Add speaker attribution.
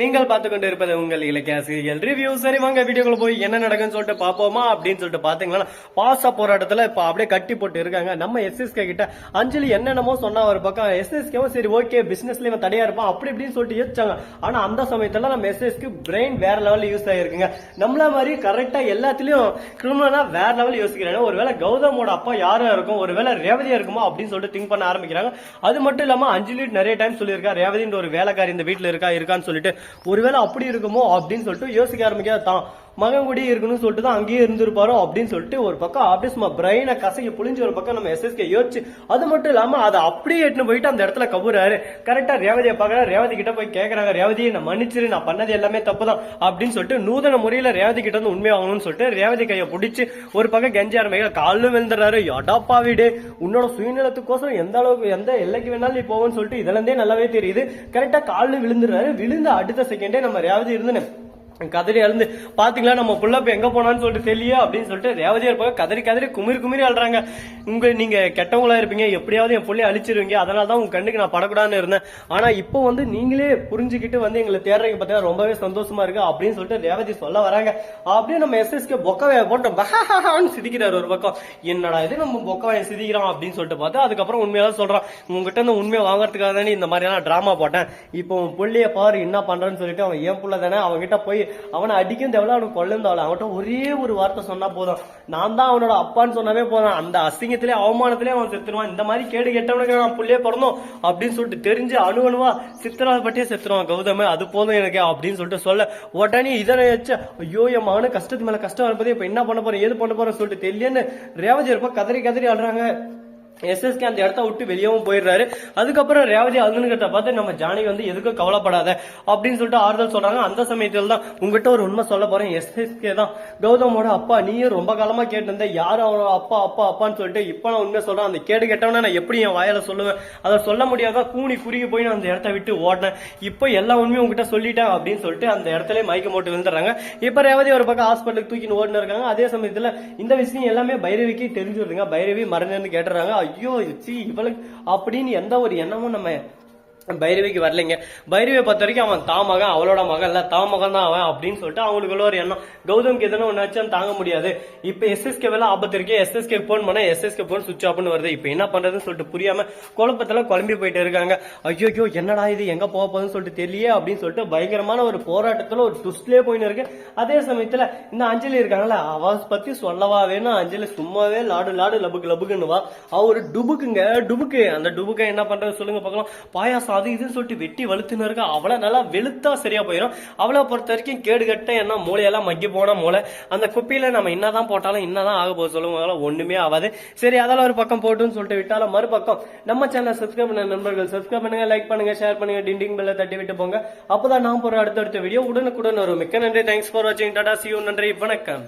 Speaker 1: நீங்கள் பார்த்து கொண்டு இருப்பது உங்கள் இலக்கியாசிரியர்கள் ரிவ்யூ சரி வாங்க வீடியோக்குள்ள போய் என்ன நடக்குன்னு சொல்லிட்டு பார்ப்போமா அப்படின்னு சொல்லிட்டு பாத்தீங்கன்னா பாச போராட்டத்துல இப்ப அப்படியே கட்டி போட்டு இருக்காங்க. நம்ம எஸ்எஸ்கே கிட்ட அஞ்சலி என்னென்னமோ சொன்னா ஒரு பக்கம் எஸ்எஸ்கேவும் சரி ஓகே பிசினஸ்ல இவன் தடையா இருப்பான் அப்படி இப்படின்னு சொல்லிட்டு யோசிச்சாங்க. ஆனா அந்த சமயத்துல நம்ம எஸ்எஸ்க்கு பிரெயின் வேற லெவல்ல யூஸ் ஆகிருக்குங்க நம்மள மாதிரி கரெக்டா எல்லாத்துலயும் கிரிமினலா வேற லெவல் யோசிக்கிறாங்க. ஒருவேளை கௌதமோட அப்பா யாரும் இருக்கும்? ஒருவேளை ரேவதியா இருக்குமா? அப்படின்னு சொல்லிட்டு திங்க் பண்ண ஆரம்பிக்கிறாங்க. அது மட்டும் இல்லாம அஞ்சலி நிறைய டைம் சொல்லியிருக்கா. ரேவதின்ற ஒரு வேலைக்காரி இந்த வீட்டுல இருக்கா இருக்கான்னு சொல்லிட்டு ஒருவேளை அப்படி இருக்குமோ அப்படின்னு சொல்லிட்டு யோசிக்க ஆரம்பிக்காதான் மகன் கூடி இருக்கணும்னு சொல்லிட்டு தான் அங்கேயே இருந்திருப்பாரோ அப்படின்னு சொல்லிட்டு ஒரு பக்கம் அப்படியே சும்மா பிரெயினை கசக்கி புளிஞ்சு ஒரு பக்கம் நம்ம எஸ்எஸ்கே யோசிச்சு அது மட்டும் இல்லாம அதை அப்படியே எட்டுன்னு போயிட்டு அந்த இடத்துல கபுறாரு கரெக்டா ரேவதியை பார்க்கற ரேவதி கிட்ட போய் கேட்கறாங்க ரேவதி நான் மன்னிச்சிரு நான் பண்ணது எல்லாமே தப்பு தான் அப்படின்னு சொல்லிட்டு நூதன முறையில ரேவதி கிட்ட வந்து உண்மை ஆகணும்னு சொல்லிட்டு ரேவதி கையை பிடிச்சி ஒரு பக்கம் கெஞ்சி ஆரம்பிக்கிற காலும் விழுந்துறாரு அடாப்பா வீடு? உன்னோட சுயநலத்துக்கோசரம் எந்த அளவுக்கு எந்த எல்லைக்கு வேணாலும் நீ போவோன்னு சொல்லிட்டு இதுல இருந்தே நல்லாவே தெரியுது. கரெக்டா காலில் விழுந்துறாரு விழுந்த அடுத்த செகண்டே நம்ம ரேவதி இருந்து கதறி அழுந்து பாத்தீங்களா நம்ம புள்ள இப்போ எங்க போனான்னு சொல்லிட்டு தெரியல அப்படின்னு சொல்லிட்டு ரேவதியா இருப்பாங்க கதறி கதறி குமிரி குமிரி அழுறாங்க. உங்க நீங்க கெட்டவங்களா இருப்பீங்க. எப்படியாவது என் புள்ளைய அழிச்சிருவீங்க. அதனால தான் உங்க கண்ணுக்கு நான் படக்கூடாதுன்னு இருந்தேன். ஆனா இப்போ வந்து நீங்களே புரிஞ்சுக்கிட்டு வந்து எங்களை தேடுறீங்க பார்த்தீங்கன்னா ரொம்பவே சந்தோஷமா இருக்கு அப்படின்னு சொல்லிட்டு ரேவதி சொல்ல வராங்க. அப்படியே நம்ம எஸ்எஸ்கே பொக்கவே போட்டோம். பஹான்னு சிரிக்கிறாரு ஒரு பக்கம். என்னடா இது? நம்ம பொக்கவாயை சிரிக்கிறான் அப்படின்னு சொல்லிட்டு பார்த்தா அதுக்கப்புறம் உண்மையெல்லாம் சொல்றான். உங்ககிட்ட இருந்து உண்மையை வாங்குறதுக்காக தானே இந்த மாதிரியான டிராமா போட்டேன். இப்போ உன் புள்ளைய பாரு என்ன பண்றேன்னு சொல்லிட்டு அவன் ஏன் புள்ள தானே. அவன்கிட்ட போய் அவனை அடிக்கும் தேவையில்ல அவனுக்கு கொல்லும் தேவையில்ல. அவன்கிட்ட ஒரே ஒரு வார்த்தை சொன்னா போதும். நான் தான் அவனோட அப்பான்னு சொன்னாவே போதும். அந்த அசிங்கத்திலே அவமானத்திலே அவன் செத்துருவான். இந்த மாதிரி கேடு கெட்டவனுக்கு நான் புள்ளையே பிறந்தோம் அப்படின்னு சொல்லிட்டு தெரிஞ்சு அணு அணுவா சித்திரவதை பட்டியே செத்துருவான். கௌதம அது போதும் எனக்கு அப்படின்னு சொல்லிட்டு சொல்ல உடனே இதனை வச்சு ஐயோ என் மகனு கஷ்டத்து மேல கஷ்டம் இருப்பதே இப்ப என்ன பண்ண போறேன் ஏது பண்ண போறேன் சொல்லிட்டு தெரியலன்னு ரேவதி இருப்ப கதறி கதறி ஆடுறாங்க எஸ்எஸ்கே அந்த இடத்த விட்டு வெளியவும் போயிடுறாரு. அதுக்கப்புறம் ரேவதி அருண்கிட்ட பார்த்து நம்ம ஜானகி வந்து எதுக்கும் கவலைப்படாத அப்படின்னு சொல்லிட்டு ஆறுதல் சொல்றாங்க. அந்த சமயத்தில் தான் உங்ககிட்ட ஒரு உண்மை சொல்ல போறேன். எஸ்எஸ்கே தான் கௌதமோட அப்பா. நீயும் ரொம்ப காலமா கேட்டிருந்த யாரும் அவரோட அப்பா அப்பா அப்பான்னு சொல்லிட்டு இப்ப நான் உண்மை சொல்றேன். அந்த கேடு கெட்டவன நான் எப்படி என் வாயால சொல்லுவேன்? அதை சொல்ல முடியாத? கூணி குறுகி போய் நான் அந்த இடத்த விட்டு ஓடினேன். இப்போ எல்லா உண்மையும் உங்ககிட்ட சொல்லிட்டேன் அப்படின்னு சொல்லிட்டு அந்த இடத்துல மயக்க போட்டு விழுந்துறாங்க இப்ப ரேவதி ஒரு பக்கம் ஹாஸ்பிட்டலுக்கு தூக்கின்னு ஓடினு இருக்காங்க. அதே சமயத்தில் இந்த விஷயம் எல்லாமே பைரவிக்கு தெரிஞ்சுருதுங்க. பைரவி மறந்து கேட்டுறாங்க ஐயோ சி இவளுக்கு அப்படின்னு எந்த ஒரு எண்ணமும் நம்ம பைரவிக்கு வரலைங்க. பைரவியை பொறுத்த வரைக்கும் அவன் தான் மகன் அவளோட மகன் இல்லை தான் மகன் தான் அவன் அப்படின்னு சொல்லிட்டு அவங்களுக்குள்ள ஒரு எண்ணம். கௌதம்க்கு எதனா ஒன்று தாங்க முடியாது. இப்போ எஸ்எஸ்கே வேலை ஆபத்து இருக்கு. எஸ்எஸ்கே போன் பண்ணால் எஸ்எஸ்கே போன் சுவிச் ஆஃப்னு வருது. இப்போ என்ன பண்ணுறதுன்னு சொல்லிட்டு புரியாமல் குழப்பத்தில் குழம்பி போயிட்டு இருக்காங்க. ஐயோ என்னடா இது? எங்கே போக போகுதுன்னு சொல்லிட்டு தெரியல அப்படின்னு சொல்லிட்டு பயங்கரமான ஒரு போராட்டத்தில் ஒரு ட்விஸ்ட்லேயே போயின்னு இருக்கு. அதே சமயத்தில் இந்த அஞ்சலி இருக்காங்கல்ல அவ பற்றி சொல்லவா வேணும் அஞ்சலி சும்மாவே லாடு லாடு லபுக்கு லபுக்குன்னுவா அவர் அவ ஒரு டுபுக்குங்க டுபுக்கு. அந்த டுபுக்கை என்ன பண்ணுறது சொல்லுங்க பார்க்கலாம். பாயாசம் அது இதுன்னு சொல்லிட்டு வெட்டி வலுத்துன்னு இருக்கா அவளை நல்லா வெளுத்தா சரியா போயிடும் அவளை பொறுத்த வரைக்கும் கேடு கட்ட என்ன மூளையெல்லாம் மக்கி போன மூளை. அந்த குப்பியில நம்ம என்னதான் போட்டாலும் என்னதான் ஆக போகுது சொல்லுவாங்க ஒண்ணுமே ஆகாது. சரி அதெல்லாம் ஒரு பக்கம் போட்டுன்னு சொல்லிட்டு விட்டாலும் மறுபக்கம் நம்ம சேனல் சப்ஸ்கிரைப் பண்ண நண்பர்கள் சப்ஸ்கிரைப் பண்ணுங்க லைக் பண்ணுங்க ஷேர் பண்ணுங்க டிண்டிங் பெல்ல தட்டி விட்டு போங்க. அப்பதான் நான் போற அடுத்தடுத்த வீடியோ உடனுக்குடன் வரும். மிக்க நன்றி. தேங்க்ஸ் ஃபார் வாட்சிங் டாடா சியூ நன்றி. வணக்கம்.